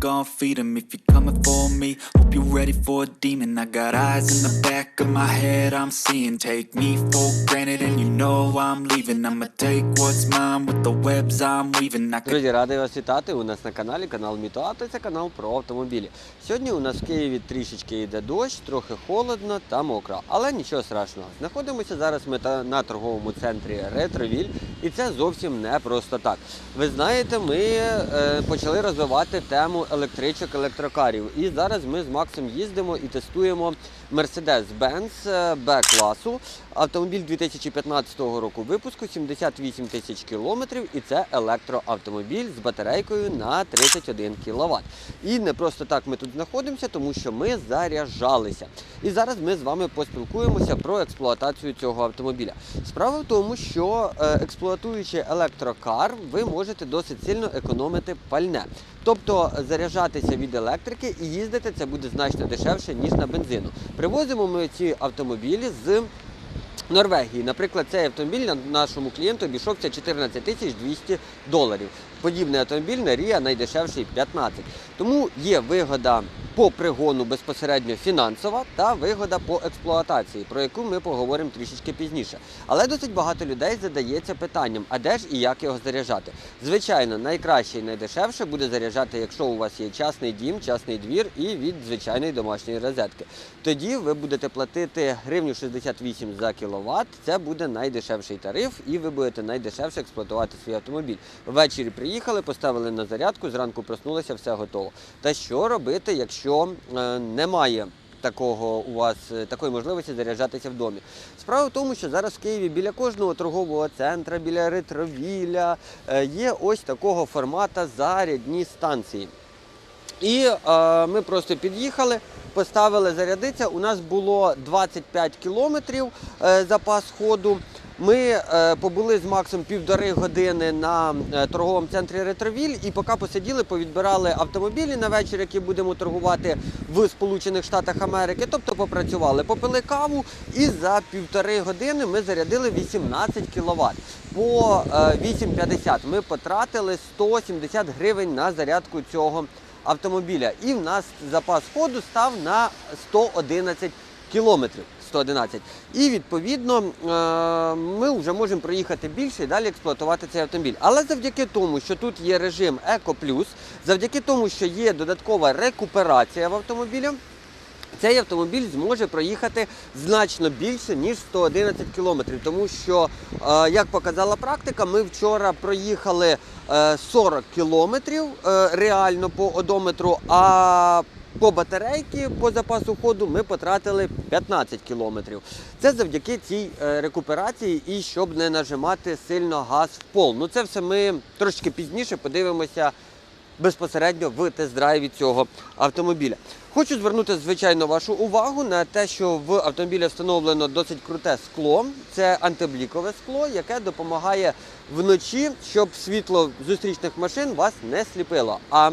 gon' feed 'em if you're coming for me. Hope you're ready for a demon. I got eyes in the back of my head, I'm seeing. Take me for granted, and you know I'm leaving. I'ma take what's mine with the webs I'm weaving. I Друзі, радий вас вітати. У нас на каналі канал Мітоато. Це канал про автомобілі. Сьогодні у нас в Києві трішечки йде дощ, трохи холодно та мокро, але нічого страшного. Знаходимося зараз ми на торговому центрі Ретровіль, і це зовсім не просто так. Ви знаєте, ми е, почали розвивати тему електричок, електрокарів. І зараз ми з Максом їздимо і тестуємо Mercedes-Benz е, Б-класу. Автомобіль 2015 року випуску, 78 тисяч кілометрів, і це електроавтомобіль з батарейкою на 31 кВт. І не просто так ми тут знаходимося, тому що ми заряджалися. І зараз ми з вами поспілкуємося про експлуатацію цього автомобіля. Справа в тому, що е, експлуатуючи електрокар, ви можете досить сильно економити пальне. Тобто заряджатися від електрики і їздити це буде значно дешевше, ніж на бензину. Привозимо ми ці автомобілі з Норвегії. Наприклад, цей автомобіль на- нашому клієнту обійшовся 14 тисяч 200 доларів. Подібний автомобіль на Рія найдешевший 15. Тому є вигода по пригону безпосередньо фінансова та вигода по експлуатації, про яку ми поговоримо трішечки пізніше. Але досить багато людей задається питанням, а де ж і як його заряджати? Звичайно, найкраще і найдешевше буде заряджати, якщо у вас є частний дім, частний двір і від звичайної домашньої розетки. Тоді ви будете платити гривню 68 за кіловат. Це буде найдешевший тариф, і ви будете найдешевше експлуатувати свій автомобіль. Ввечері приїхали, поставили на зарядку, зранку проснулися, все готово. Та що робити, якщо е, немає такого у вас е, такої можливості заряджатися в домі? Справа в тому, що зараз в Києві біля кожного торгового центра, біля ретровіля е, є ось такого формата зарядні станції. І е, ми просто під'їхали, поставили зарядитися. У нас було 25 кілометрів е, запас ходу. Ми е, побули з Максом півтори години на е, торговому центрі Ретровіль і поки посиділи, повідбирали автомобілі на вечір, які будемо торгувати в Сполучених Штатах Америки. Тобто попрацювали, попили каву, і за півтори години ми зарядили 18 кВт. По е, 8,50 ми потратили 170 гривень на зарядку цього автомобіля. І в нас запас ходу став на 111 кілометрів. 111. І відповідно е, ми вже можемо проїхати більше і далі експлуатувати цей автомобіль. Але завдяки тому, що тут є режим Еко Плюс, завдяки тому, що є додаткова рекуперація в автомобілі, цей автомобіль зможе проїхати значно більше, ніж 111 кілометрів. Тому що, е, як показала практика, ми вчора проїхали е, 40 кілометрів е, реально по одометру, а по батарейки по запасу ходу ми потратили 15 кілометрів. Це завдяки цій е, рекуперації і щоб не нажимати сильно газ в пол. Ну це все ми трошки пізніше подивимося безпосередньо в тест-драйві цього автомобіля. Хочу звернути, звичайно, вашу увагу на те, що в автомобілі встановлено досить круте скло. Це антиблікове скло, яке допомагає вночі, щоб світло зустрічних машин вас не сліпило. А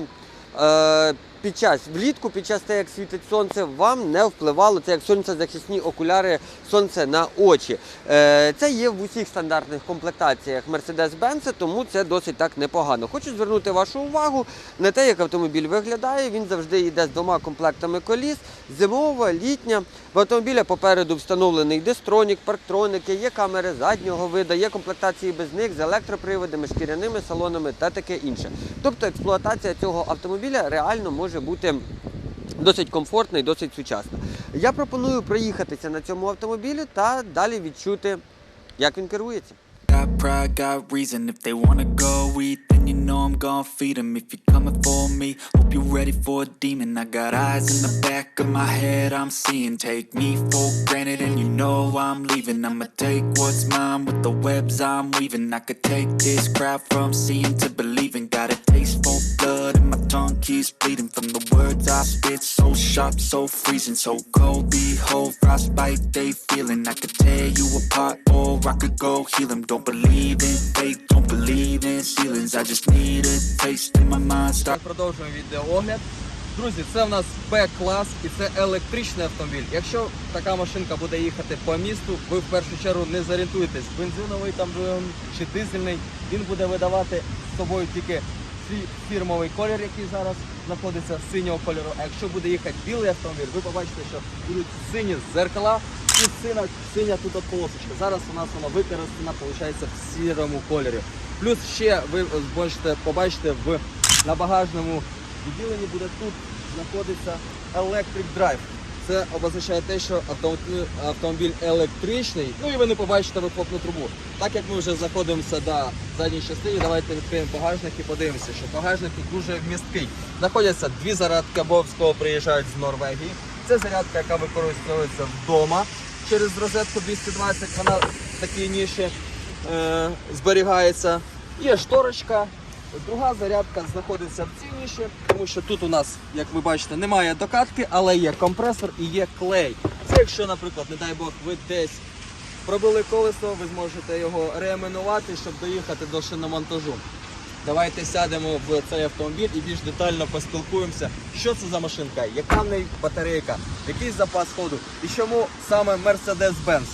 е, під час влітку, під час того, як світить сонце, вам не впливало це як сонцезахисні окуляри сонце на очі. Е, це є в усіх стандартних комплектаціях Mercedes-Benz, тому це досить так непогано. Хочу звернути вашу увагу на те, як автомобіль виглядає. Він завжди йде з двома комплектами коліс: зимова, літня. В автомобіля попереду встановлений дистронік, парктроники, є камери заднього виду, є комплектації без них з електроприводами, шкіряними салонами та таке інше. Тобто експлуатація цього автомобіля реально може бути досить комфортна і досить сучасна. Я пропоную проїхатися на цьому автомобілі та далі відчути, як він керується. You know I'm gon' feed 'em. If you're coming for me, hope you're ready for a demon. I got eyes in the back of my head, I'm seeing. Take me for granted, and you know I'm leaving. I'ma take what's mine with the webs I'm weaving. I could take this crowd from seeing to believing. Got a taste for blood, keeps bleeding from the words I spit. So sharp, so freezing, so cold. Behold, frostbite they feeling. I could tear you apart, or I could go heal 'em. Don't believe in fate, don't believe in ceilings. I just need a taste in my mind. Start. Продовжуємо відеоогляд. Друзі, це в нас Б-клас і це електричний автомобіль. Якщо така машинка буде їхати по місту, ви в першу чергу не зорієнтуєтесь, бензиновий там чи дизельний, він буде видавати з собою тільки фірмовий колір, який зараз знаходиться синього кольору. А якщо буде їхати білий автомобіль, ви побачите, що будуть сині зеркала і синя, синя тут от полосочка. Зараз у нас вона використана, виходить, в сірому кольорі. Плюс ще ви можете побачити в на багажному відділенні буде тут знаходиться Electric Drive. Це обозначає те, що автомобіль, електричний. Ну і ви не побачите вихлопну трубу. Так як ми вже знаходимося до задньої частини, давайте відкриємо багажник і подивимося, що багажник дуже вмісткий. Знаходяться дві зарядки, обов'язково приїжджають з Норвегії. Це зарядка, яка використовується вдома через розетку 220, вона в такій ніші е, зберігається. Є шторочка. Друга зарядка знаходиться в цінніші, тому що тут у нас, як ви бачите, немає докатки, але є компресор і є клей. Це якщо, наприклад, не дай Бог, ви десь пробили колесо, ви зможете його реамінувати, щоб доїхати до шиномонтажу. Давайте сядемо в цей автомобіль і більш детально поспілкуємося, що це за машинка, яка в неї батарейка, який запас ходу і чому саме Mercedes-Benz.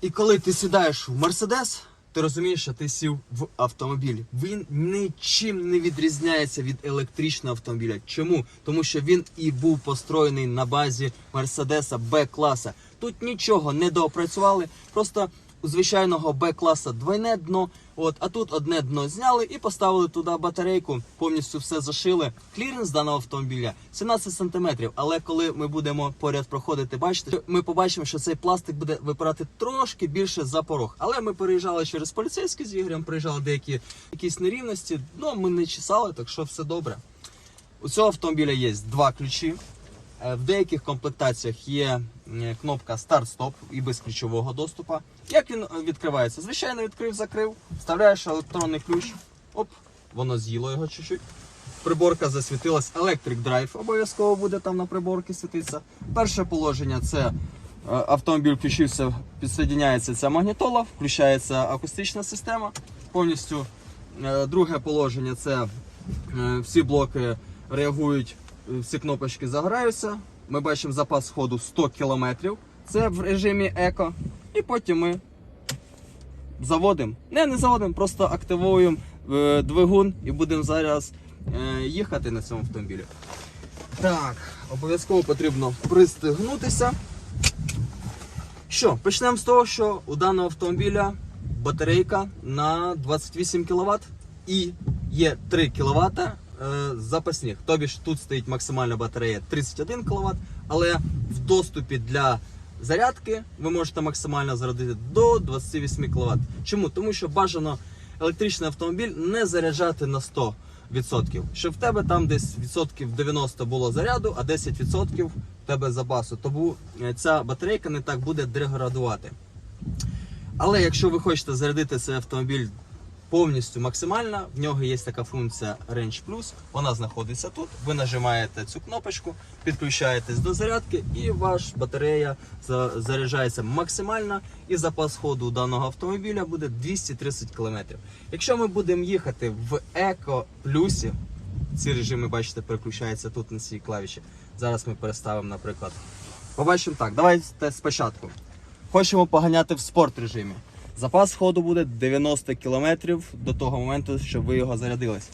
І коли ти сідаєш в Мерседес, ти розумієш, що ти сів в автомобіль. Він нічим не відрізняється від електричного автомобіля. Чому? Тому що він і був построєний на базі Мерседеса Б-класа. Тут нічого не доопрацювали, просто у звичайного Б-класа двойне дно. От, а тут одне дно зняли і поставили туди батарейку, повністю все зашили. Кліренс даного автомобіля 17 см. Але коли ми будемо поряд проходити, бачите, ми побачимо, що цей пластик буде випирати трошки більше за порог. Але ми переїжджали через поліцейський з Ігорем, приїжджали деякі якісь нерівності. Ну ми не чесали, так що все добре. У цього автомобіля є два ключі. Е, В деяких комплектаціях є кнопка старт-стоп і без ключового доступу. Як він е, відкривається? Звичайно, відкрив, закрив, вставляєш електронний ключ. Оп, воно з'їло його чуть-чуть. Приборка засвітилась. Electric Drive обов'язково буде там на приборці світитися. Перше положення це е, автомобіль включився, підсоединяється ця магнітола, включається акустична система. Повністю друге положення це всі блоки реагують, всі кнопочки загораються. Ми бачимо запас ходу 100 км. Це в режимі еко. І потім ми заводимо. Не, не заводимо, просто активуємо е, двигун і будемо зараз е, їхати на цьому автомобілі. Так, обов'язково потрібно пристегнутися. Що, почнемо з того, що у даного автомобіля батарейка на 28 кВт і є 3 кВт е, запасних. Тобі ж тут стоїть максимальна батарея 31 кВт, але в доступі для зарядки ви можете максимально зарядити до 28 кВт. Чому? Тому що бажано електричний автомобіль не заряджати на 100%. Відсотків, щоб в тебе там десь відсотків 90 було заряду, а 10% в тебе запасу. Тому е, ця батарейка не так буде деградувати. Але якщо ви хочете зарядити цей автомобіль повністю максимально, в нього є така функція Range Plus. Вона знаходиться тут. Ви нажимаєте цю кнопочку, підключаєтесь до зарядки, і ваш батарея заряджається максимально. І запас ходу даного автомобіля буде 230 км. Якщо ми будемо їхати в Еко Плюсі, ці режими, бачите, переключаються тут на цій клавіші. Зараз ми переставимо, наприклад. Побачимо так. Давайте спочатку. Хочемо поганяти в спорт режимі. Запас ходу буде 90 км до того моменту, щоб ви його зарядились.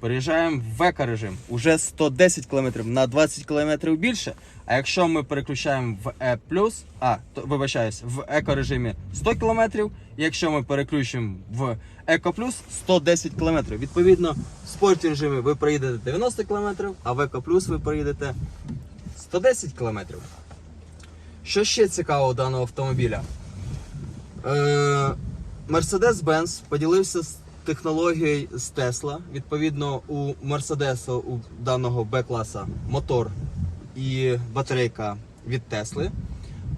Переїжджаємо в еко режим. Уже 110 км на 20 км більше. А якщо ми переключаємо в E+, а, то, вибачаюсь, в еко режимі 100 км, якщо ми переключимо в Еко Плюс 110 км. Відповідно, в спорті режимі ви проїдете 90 км, а в Еко Плюс ви проїдете 110 км. Що ще цікаво у даного автомобіля? Е, Mercedes-Benz поділився з технологією з Tesla. Відповідно, у Mercedes у даного Б-класа мотор і батарейка від Тесли.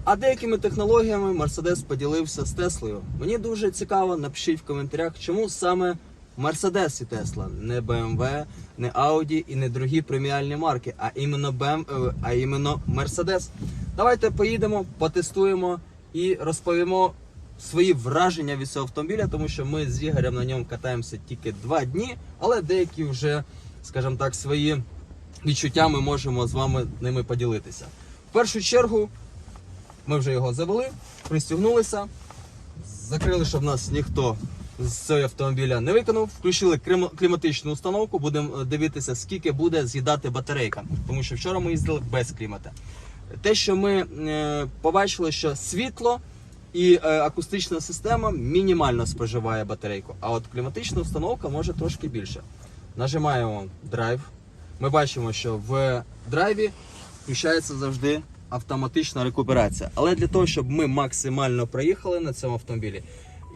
А деякими технологіями Mercedes поділився з Теслою. Мені дуже цікаво, напишіть в коментарях, чому саме Mercedes і Tesla, не BMW, не Audi і не другі преміальні марки, а іменно BM, е, а іменно Mercedes. Давайте поїдемо, потестуємо і розповімо свої враження від цього автомобіля, тому що ми з Ігорем на ньому катаємося тільки два дні, але деякі вже, скажімо так, свої відчуття ми можемо з вами ними поділитися. В першу чергу ми вже його завели, пристігнулися, закрили, щоб нас ніхто з цього автомобіля не виконав. Включили кліматичну установку. Будемо е, дивитися, скільки буде з'їдати батарейка. Тому що вчора ми їздили без клімата. Те, що ми е, побачили, що світло і е, акустична система мінімально споживає батарейку. А от кліматична установка може трошки більше. Нажимаємо драйв. Ми бачимо, що в драйві включається завжди автоматична рекуперація. Але для того, щоб ми максимально проїхали на цьому автомобілі,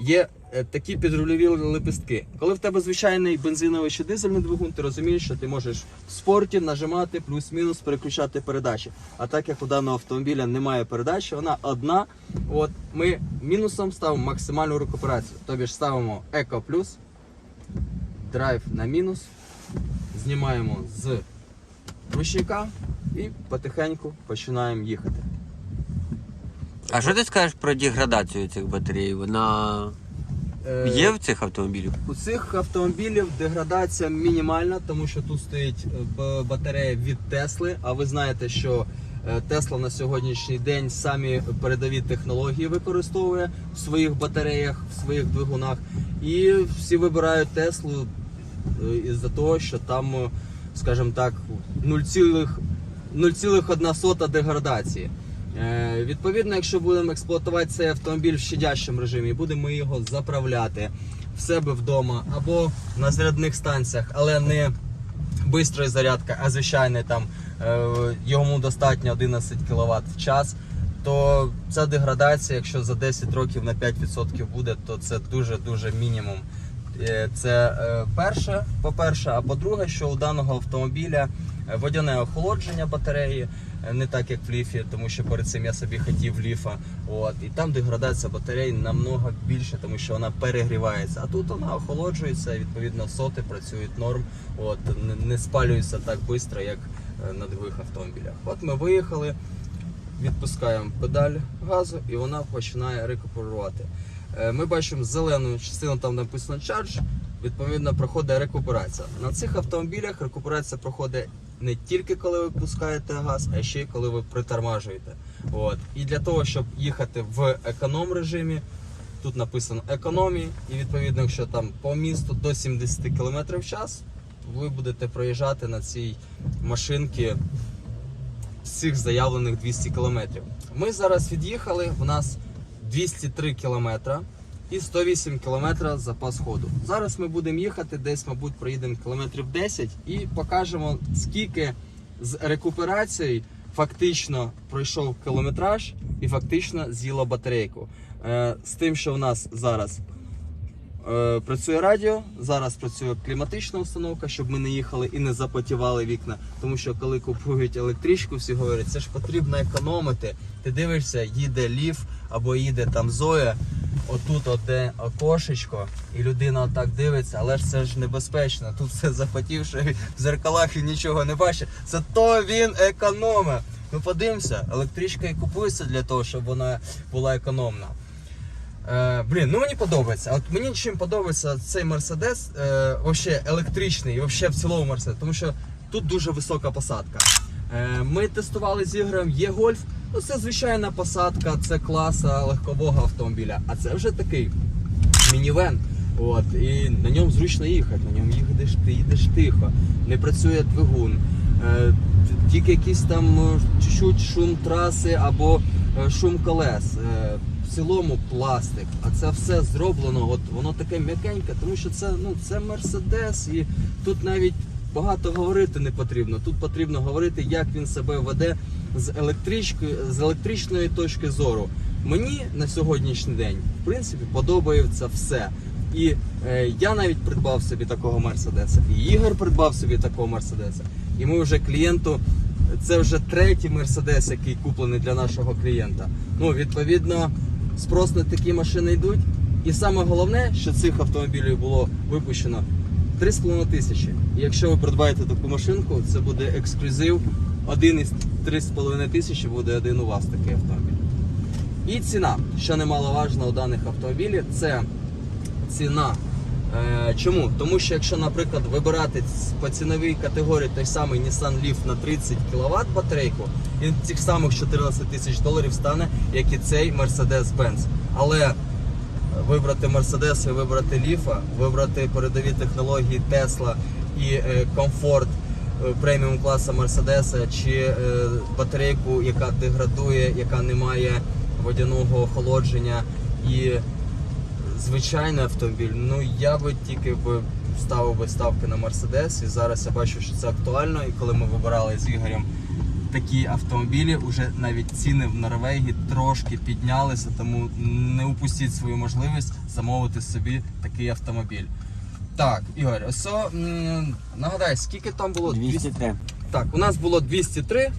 є такі підрульові лепестки. Коли в тебе звичайний бензиновий чи дизельний двигун, ти розумієш, що ти можеш в спорті нажимати плюс-мінус, переключати передачі. А так як у даного автомобіля немає передачі, вона одна. От ми мінусом ставимо максимальну рекуперацію. Тобі ж ставимо Еко плюс, драйв на мінус, знімаємо з ручника і потихеньку починаємо їхати. А що ти скажеш про деградацію цих батарей? Вона Е, є в цих автомобілів? У цих автомобілів деградація мінімальна, тому що тут стоїть е, батарея від Тесли. А ви знаєте, що е, Тесла на сьогоднішній день самі передові технології використовує в своїх батареях, в своїх двигунах. І всі вибирають Теслу е, із-за того, що там, е, скажімо так, 0,1 0,1 деградації. Е, Відповідно, якщо будемо експлуатувати цей автомобіль в щадящому режимі, будемо його заправляти в себе вдома або на зарядних станціях, але не бистрої зарядки, а звичайне там е, йому достатньо 11 кВт в час. То ця деградація, якщо за 10 років на 5% буде, то це дуже-дуже мінімум. Е, Це перше, по-перше, а по-друге, що у даного автомобіля водяне охолодження батареї, не так як в ліфі, тому що перед цим я собі хотів ліфа. От, і там деградація батареї намного більше, тому що вона перегрівається. А тут вона охолоджується, відповідно соти працюють норм, от, не, не спалюється так швидко, як е, на других автомобілях. От ми виїхали, відпускаємо педаль газу і вона починає рекуперувати. Е, Ми бачимо зелену частину, там написано charge, відповідно проходить рекуперація. На цих автомобілях рекуперація проходить не тільки коли ви пускаєте газ, а ще й коли ви притормажуєте. От. І для того, щоб їхати в економ режимі, тут написано економії, і відповідно, якщо там по місту до 70 км в час, ви будете проїжджати на цій машинці з цих заявлених 200 км. Ми зараз від'їхали, в нас 203 км і 108 км запас ходу. Зараз ми будемо їхати, десь, мабуть, проїдемо кілометрів 10 і покажемо, скільки з рекуперацією фактично пройшов кілометраж і фактично з'їла батарейку. Е, з тим, що в нас зараз Е, працює радіо, зараз працює кліматична установка, щоб ми не їхали і не запотівали вікна. Тому що коли купують електричку, всі говорять, це ж потрібно економити. Ти дивишся, їде ліф або їде там Зоя, отут одне окошечко, і людина отак дивиться, але ж це ж небезпечно. Тут все запотівше, в зеркалах він нічого не бачить. Це то він економить. Ну подивимося, електричка і купується для того, щоб вона була економна. Е, блін, ну мені подобається. От мені чим подобається цей Мерседес, е, електричний, і вообще в цілому Мерседес, тому що тут дуже висока посадка. Е, ми тестували з Ігорем є гольф. Ну це звичайна посадка, це класа легкового автомобіля. А це вже такий мінівен. От, і на ньому зручно їхати, на ньому їдеш, ти їдеш тихо, не працює двигун. Е, тільки якийсь там е, чуть-чуть шум траси або е, шум колес. Е, в цілому пластик, а це все зроблено, от воно таке м'якеньке, тому що це ну це Мерседес, і тут навіть багато говорити не потрібно. Тут потрібно говорити, як він себе веде з електричкою, з електричної точки зору. Мені на сьогоднішній день в принципі подобається все. І е, я навіть придбав собі такого Мерседеса, і Ігор придбав собі такого Мерседеса. І ми вже клієнту це вже третій Мерседес, який куплений для нашого клієнта. Ну, відповідно, спрос на такі машини йдуть. І саме головне, що цих автомобілів було випущено 3,5 тисячі. І якщо ви придбаєте таку машинку, це буде ексклюзив. Один із 3,5 тисячі буде один у вас такий автомобіль. І ціна, що немаловажно у даних автомобілів, це ціна. Е, чому? Тому що якщо, наприклад, вибирати по ціновій категорії той самий Nissan Leaf на 30 кВт батарейку, він цих самих 14 тисяч доларів стане, як і цей Mercedes-Benz. Але вибрати Мерседес і вибрати Ліфа, вибрати передові технології Тесла і комфорт е, преміум класу Мерседеса, чи е, батарейку, яка деградує, яка не має водяного охолодження і звичайний автомобіль. Ну я би тільки би ставив би ставки на Мерседес. І зараз я бачу, що це актуально. І коли ми вибирали з Ігорем такі автомобілі, вже навіть ціни в Норвегії трошки піднялися, тому не упустіть свою можливість замовити собі такий автомобіль. Так, Ігор, ось м, нагадай, скільки там було? 203. Так, у нас було 203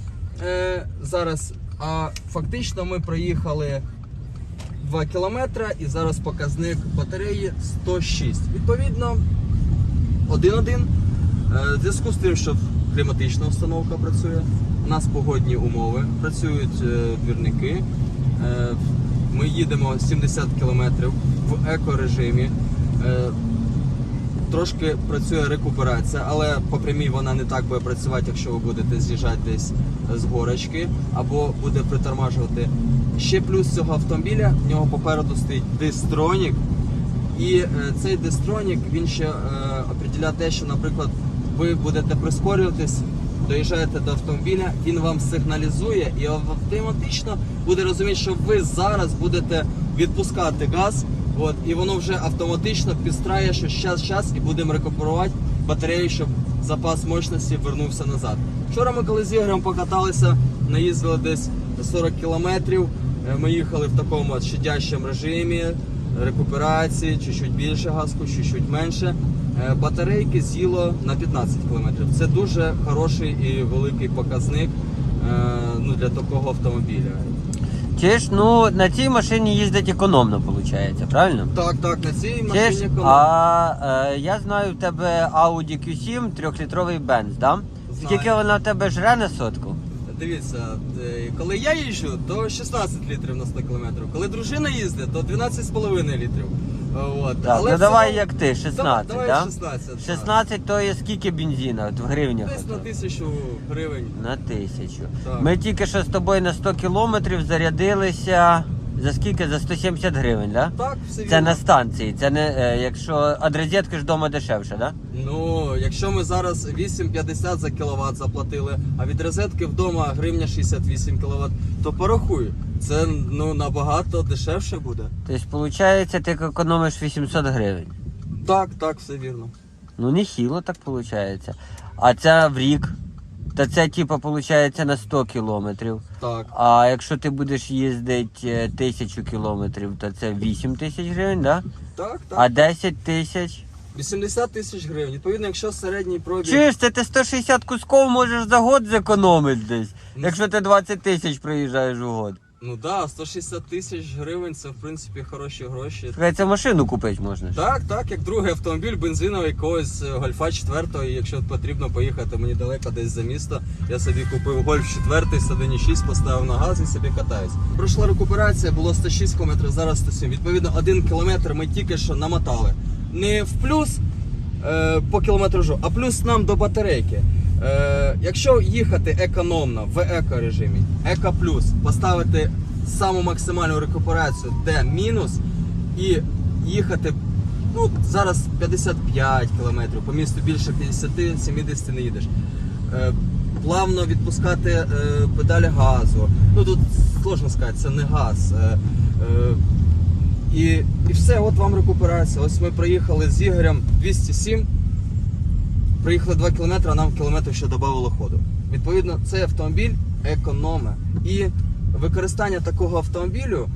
е, зараз, а фактично ми проїхали 2 кілометри і зараз показник батареї 106. Відповідно, 1-1. Е, в зв'язку з тим, що кліматична установка працює, у нас погодні умови, працюють е, двірники. Е, ми їдемо 70 кілометрів в екорежимі. Е, Трошки працює рекуперація, але по прямій вона не так буде працювати, якщо ви будете з'їжджати десь з горочки або буде притормажувати. Ще плюс цього автомобіля в нього попереду стоїть дистронік. І е, цей дистронік він ще е, определяє те, що, наприклад, ви будете прискорюватись, доїжджаєте до автомобіля, він вам сигналізує і автоматично буде розуміти, що ви зараз будете відпускати газ. От, і воно вже автоматично підстрає, що щас, щас, і будемо рекуперувати батарею, щоб запас мощності вернувся назад. Вчора ми коли з Ігорем покаталися, наїздили десь 40 кілометрів. Е, Ми їхали в такому щадящому режимі рекуперації, чуть-чуть більше газку, чуть-чуть менше. Е, Батарейки з'їло на 15 кілометрів. Це дуже хороший і великий показник е, ну, для такого автомобіля. Ж, ну, на цій машині їздить економно, виходить, правильно? Так, так, на цій машині Чеш, економно. а е, я знаю, в тебе Audi Q7 трьохлітровий бенз, да? Скільки вона в тебе жре на сотку? Дивіться, е, коли я їжджу, то 16 літрів на 100 кілометрів. Коли дружина їздить, то 12,5 літрів. От. Так, Але ну в давай цілому- як ти, 16, давай да? 16. так. 16 то є скільки бензина от в гривнях? Десь на ото? тисячу гривень. На тисячу. Так. Ми тільки що з тобою на 100 кілометрів зарядилися за скільки? За 170 гривень, да? Так, все Це вірно. на станції, це не е, якщо від розетки ж вдома дешевше, да? Ну, якщо ми зараз 8,50 за кіловат заплатили, а від розетки вдома гривня 68 кВт, то порахуй, це ну набагато дешевше буде. Тобто, виходить, ти економиш 800 гривень. Так, так, все вірно. Ну, нехило так виходить. А це в рік. То це, типу, виходить на 100 кілометрів. Так, А якщо ти будеш їздити тисячу кілометрів, то це 8 тисяч гривень, да? так, так. А 10 тисяч. 80 тисяч гривень. Відповідно, якщо середній пробіг. Чуєш, це ти 160 кусков можеш за год зекономити десь, якщо ти 20 тисяч проїжджаєш у год. Ну да, 160 тисяч гривень це в принципі хороші гроші. Хай це машину купити можна. Так, так, як другий автомобіль бензиновий якогось е, гольфа 4 і якщо потрібно поїхати мені далеко десь за місто, я собі купив гольф 4 з 1.6, поставив на газ і собі катаюсь. Пройшла рекуперація, було 106 км, зараз 107. Відповідно, 1 кілометр ми тільки що намотали. Не в плюс е, по кілометражу, а плюс нам до батарейки. Е, якщо їхати економно в еко-режимі, еко плюс, поставити саму максимальну рекуперацію, де мінус, і їхати ну, зараз 55 кілометрів, по місту більше 50-70 не їдеш. Е, плавно відпускати е, педалі газу. Ну тут сложно сказати, це не газ. Е, е, і, і все, от вам рекуперація. Ось ми проїхали з Ігорем 207, проїхали 2 кілометри, а нам кілометр ще додавало ходу. Відповідно, цей автомобіль економе. І використання такого автомобілю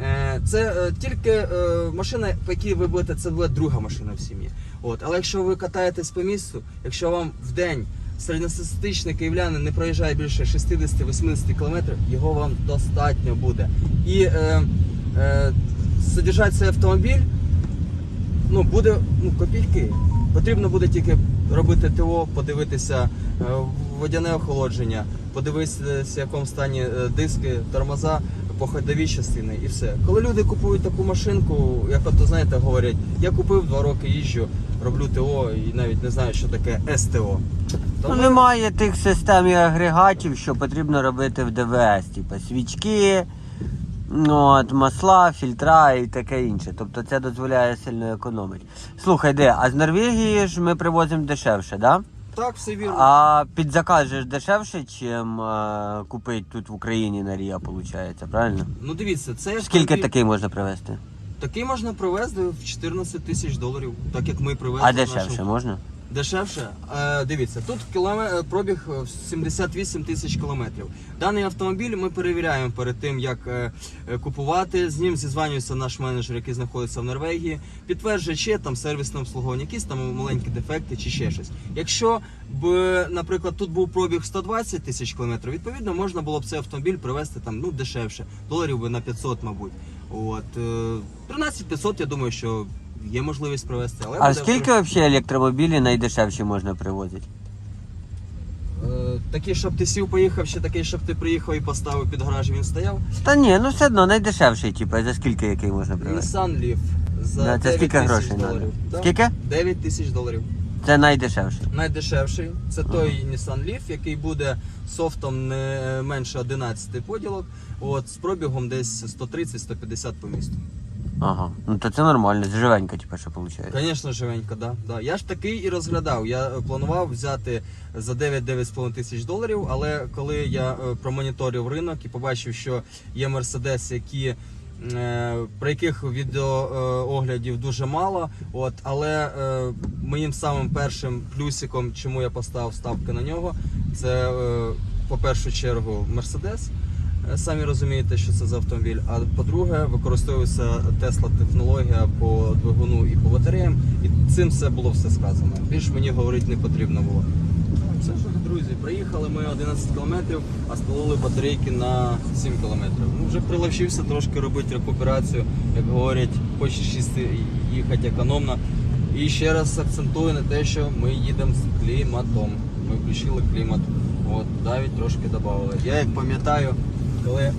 е, це е, тільки е, машина, по якій ви будете, це буде друга машина в сім'ї. От. Але якщо ви катаєтесь по місту, якщо вам в день середньостатистичний київлянин не проїжджає більше 60-80 км, його вам достатньо буде. І е, е, содержати цей автомобіль ну, буде ну, копійки. Потрібно буде тільки робити ТО, подивитися е, водяне охолодження, подивитися, в якому стані е, диски, тормоза, по ходовій частини і все. Коли люди купують таку машинку, як от знаєте, говорять, я купив два роки їжджу, роблю ТО і навіть не знаю, що таке СТО. Ну, немає тих систем і агрегатів, що потрібно робити в ДВС, типу свічки, Ну, от масла, фільтра і таке інше. Тобто це дозволяє сильно економити. Слухай, де, а з Норвегії ж ми привозимо дешевше, да? Так, все вірно. А під заказ же ж дешевше, чим е, купити тут в Україні на Ріа, виходить, правильно? Ну дивіться, це Скільки автомобіль- такий можна привезти? Такий можна привезти в 14 тисяч доларів, так як ми привезли. А в дешевше нашому- можна? Дешевше? Е, дивіться, тут кіломе- пробіг 78 тисяч кілометрів. Даний автомобіль ми перевіряємо перед тим, як е, е, купувати. З ним зізванюється наш менеджер, який знаходиться в Норвегії, підтверджує, чи там сервісне обслуговування, якісь там маленькі дефекти чи ще щось. Якщо б, наприклад, тут був пробіг 120 тисяч кілометрів, відповідно можна було б цей автомобіль привезти там ну дешевше, доларів би на 500, мабуть. От е, 13 500, я думаю, що є можливість привезти. Але А буде- скільки взагалі електромобілі найдешевші можна привозити? Е, Такий, щоб ти сів, поїхав, ще такий, щоб ти приїхав і поставив під гараж, він стояв. Та ні, ну все одно найдешевший, типу, за скільки який можна привезти? Nissan Leaf за Да, це 9 скільки тисяч грошей треба? доларів. Да. Скільки? 9 тисяч доларів. Це найдешевший. Найдешевший. Це той Nissan Leaf, який буде софтом не менше 11 поділок. От, з пробігом десь 130-150 по місту. Ага. Ну то це нормально, живенько, типу, що виходить. Звісно, живенько, да. да. Я ж такий і розглядав. Я е, планував взяти за 9-9,5 тисяч доларів, але коли я е, промоніторив ринок і побачив, що є Мерседес, які. е, Про яких відеооглядів дуже мало, от але е, моїм самим першим плюсиком, чому я поставив ставки на нього, це е, по першу чергу Мерседес. Самі розумієте, що це за автомобіль. А по-друге, використовується Tesla технологія по двигуну і по батареям. І цим все було все сказано. Більш мені говорити не потрібно було. Це що, друзі, приїхали ми 11 кілометрів, а спалили батарейки на 7 кілометрів. Ну, вже приловчився трошки робити рекуперацію, як говорять, хочеш їсти їхати економно. І ще раз акцентую на те, що ми їдемо з кліматом. Ми включили клімат. От, навіть трошки додали. Я як пам'ятаю, коли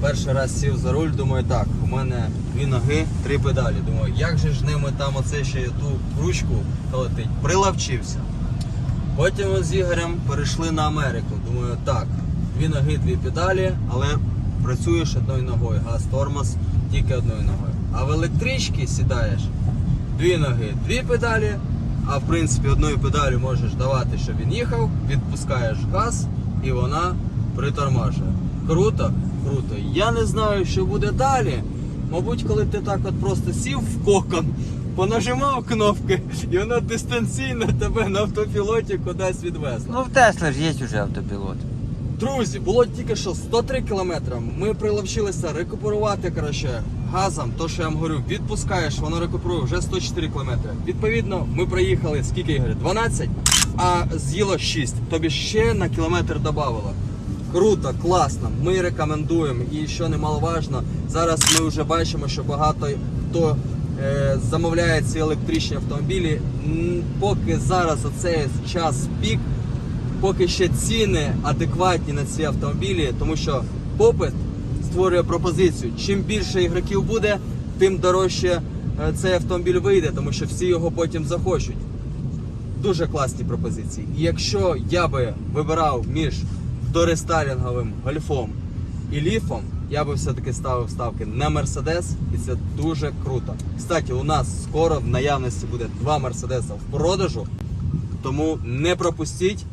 перший раз сів за руль, думаю, так, у мене дві ноги, три педалі. Думаю, як же ж ними там оце ще ту ручку летить. Прилавчився. Потім з Ігорем перейшли на Америку. Думаю, так, дві ноги, дві педалі, але працюєш одною ногою, газ тормоз тільки одною ногою. А в електричці сідаєш дві ноги, дві педалі, а в принципі одною педалю можеш давати, щоб він їхав, відпускаєш газ і вона притормажує. Круто, круто. Я не знаю, що буде далі. Мабуть, коли ти так от просто сів в кокон, понажимав кнопки, і вона дистанційно тебе на автопілоті кудись відвезла. Ну в Тесла ж є вже автопілот. Друзі, було тільки що 103 кілометри. Ми приловчилися рекуперувати коротше, газом. То, що я вам говорю, відпускаєш, воно рекуперує вже 104 кілометри. Відповідно, ми проїхали скільки Ігор? 12, а з'їло 6. Тобі ще на кілометр додавало. Круто, класно. Ми рекомендуємо. І що немаловажно, зараз ми вже бачимо, що багато хто е, замовляє ці електричні автомобілі. Поки зараз оцей час пік, поки ще ціни адекватні на ці автомобілі, тому що попит створює пропозицію. Чим більше ігроків буде, тим дорожче е, цей автомобіль вийде, тому що всі його потім захочуть. Дуже класні пропозиції. І якщо я би вибирав між дорестайлінговим гольфом і ліфом, я би все-таки ставив ставки на Мерседес, і це дуже круто. Кстати, у нас скоро в наявності буде два Мерседеса в продажу, тому не пропустіть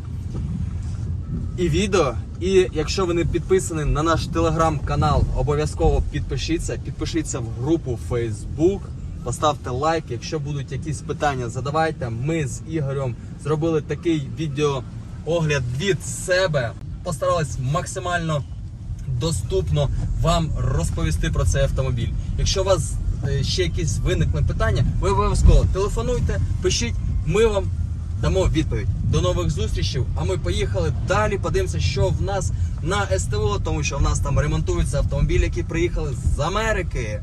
і відео. І якщо ви не підписані на наш телеграм-канал, обов'язково підпишіться, підпишіться в групу Facebook, поставте лайк. Якщо будуть якісь питання, задавайте. Ми з Ігорем зробили такий відеоогляд від себе. Постарались максимально доступно вам розповісти про цей автомобіль. Якщо у вас е, ще якісь виникли питання, ви обов'язково телефонуйте, пишіть, ми вам дамо відповідь. До нових зустрічей. А ми поїхали далі. Подивимося, що в нас на СТО, тому що в нас там ремонтуються автомобілі, які приїхали з Америки.